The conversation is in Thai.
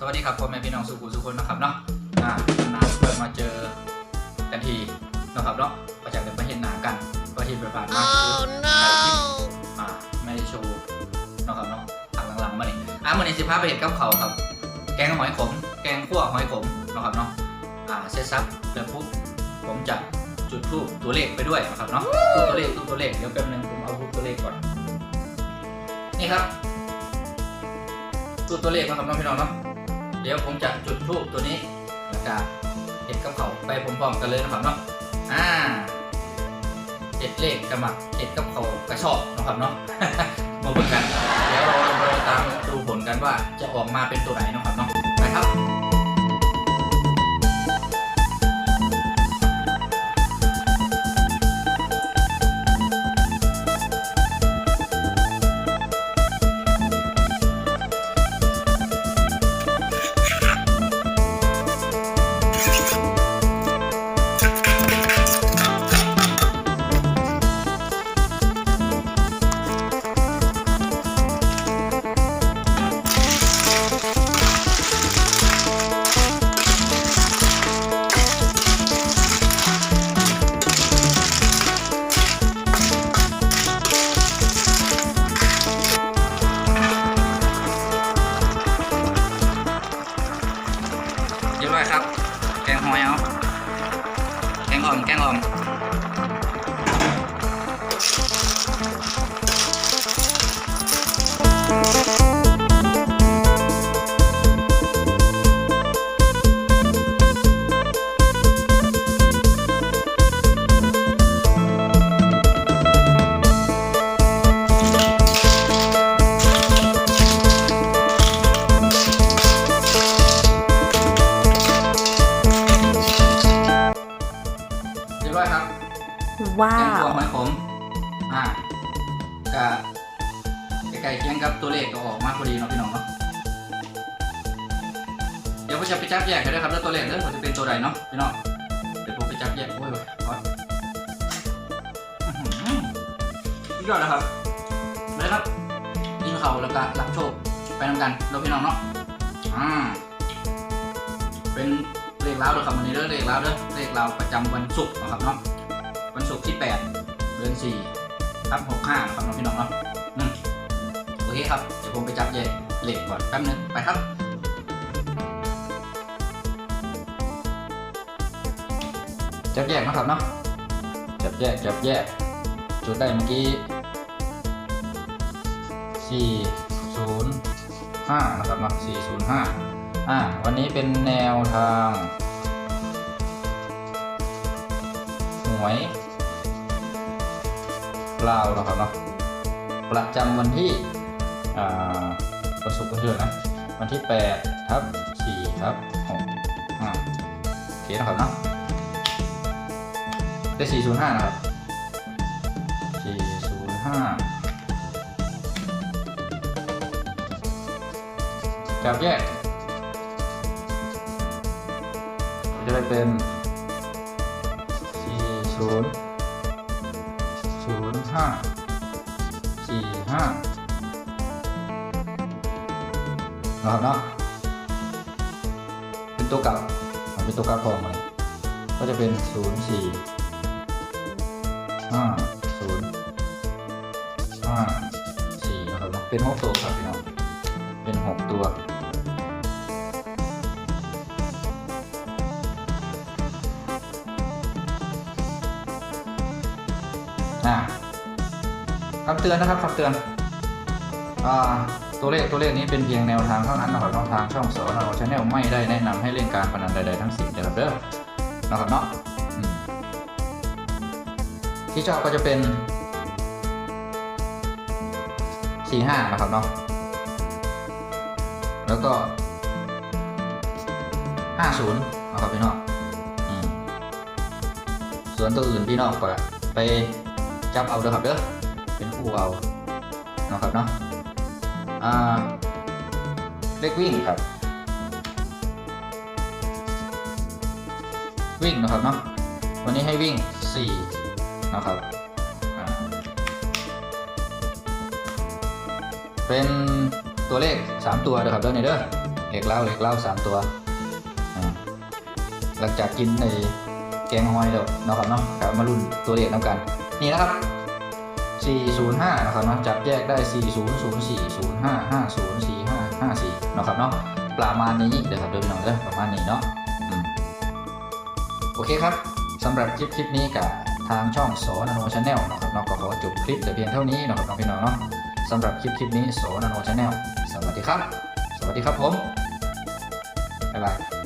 สวัสดีครับพ่อแม่พี่น้องสุขุมสุขคนนะครับเนาะอ่านานๆเปิดมาเจอกันทีนะครับเนาะก็จะเป็นประเห็นหนากันก็ที่ประบาดมากคือถ่ายคลิปอ่าไม่ได้โชว์นะครับเนาะทางหลังๆมาเนี่ยอ่ามันในสิบห้าไปเห็นกับเขาวครับ แกงหอยขม แกงขั่วหอยขมนะครับเนาะอ่าเซตซับเสร็จปุ๊บผมจะจุดทูปตัวเลขไปด้วยนะครับเนาะทูปตัวเลขทูปตัวเลขเดี๋ยวแป๊บนึงผมเอาทูปตัวเลขก่อนนี่ครับจุดตัวเลขนะครับน้องพี่น้องเนาะ เดี๋ยวผมจะจุดทูบตัวนี้จะเห็ดกับเขาไปพร้อมๆกันเลยนะครับเนาะอ่าเห็ดเลขกระหมักเห็ดกับเขากระชอบนะครับเนาะมาเบิ่งกัน เดี๋ยวเราเราตามดูผลกันว่าจะออกมาเป็นตัวไหนนะครับเนาะไปครับ เรียบร้อยครับ แกงหอยเอา แกงอ่อม แกงอ่อม เรียบร้อยครับว้าแกงขั่ววหอยขมอ่าก็ใกล้ๆเคียงกับตัวเลขก็ออกมาพอดีเนาะพี่น้องเนาะเดี๋ยวผมจะไปจับแยกกันด้วยครับแล้วตัวเลขเรื่องผมจะเป็นตัวใดเนาะพี่น้องเดี๋ยวผมไปจับแยกโอ้ยพอดอื้อหือยอดนะครับไปเลยครับกินเขาวแล้วก็รับโชคไปนำกันเราพี่น้องเนาะอ่าเป็น เลขเลาเด้อครับวันนี้เด้อเลขเลาเด้อเลขลาประจำวันศุกร์นะครับเนาะวันศุกร์ที่ 8 เดือน4ทับ65นะครับน้องพี่น้องเนาะโอเคครับเดี๋ยวผมไปจับแยกเลขก่อนแป๊บนึงไปครับจับแยกนะครับเนาะจับแยกจับแยก จุดได้เมื่อกี้405นะครับเนาะ405 อ่าวันนี้เป็นแนวทางหวยลาวนะครับเนาะประจำวันที่อ่าประสบกันเยอะนะ วันที่8ทับ4ทับ6อ่าโอเคนะครับเนาะได้405 นะครับ 405 จับแยก จะได้เป็นสี่ศูนย์ศูนะครับเนาะเป็นตัวกลับเป็นตัวกลับของมันก็จะเป็นศูนย์สี่ห้าศูนะครับเป็นหกตัวครับพี่น้องเป็นหกตัว อ่าคำเตือนนะครับคำเตือนอ่าตัวเลขตัวเลขนี้เป็นเพียงแนวทางเท่านั้นนะครับนอกทางช่องสอนอชาแนลไม่ได้แนะนำให้เล่นการพนันใดๆทั้งสิ้นนะครับเด้อนะครับเนาะที่ชอบก็จะเป็นสี่ห้านะครับเนาะแล้วก็ห้าศูนย์นะครับพี่น้องส่วนตัวอื่นพี่น้องก็ไป จับเอาเด้อครับเด้อเป็นผู้เอาเนาะครับเนาะอ่าเลขวิ่งครับ วิ่งนะครับเนาะวันนี้ให้วิ่ง4นะครับเป็นตัวเลข 3 ตัวเด้อครับเด้อนี่เด้อเหล็กเล้าเหล็กเล้าสามตัวหลังจากกินในแกงฮอยแล้วนะครับเนาะกลับมารุ่นตัวเลขน้ำกัน นี่นะครับ 405 นะครับเนาะจับแยกได้ 4004 05 50 45 54นะครับเนาะประมาณนี้เดี๋ยวครับเดี๋ยวพี่น้องเด้อประมาณนี้เนาะโอเคครับสำหรับคลิปคลิปนี้กับทางช่องโสนโนชาแนลนะครับเนาะก็ขอจบคลิปแต่เพียงเท่านี้นะครับเนาะพี่น้องเนาะสำหรับคลิปคลิปนี้โสนโนชาแนลสวัสดีครับ สวัสดีครับผมบ๊ายบาย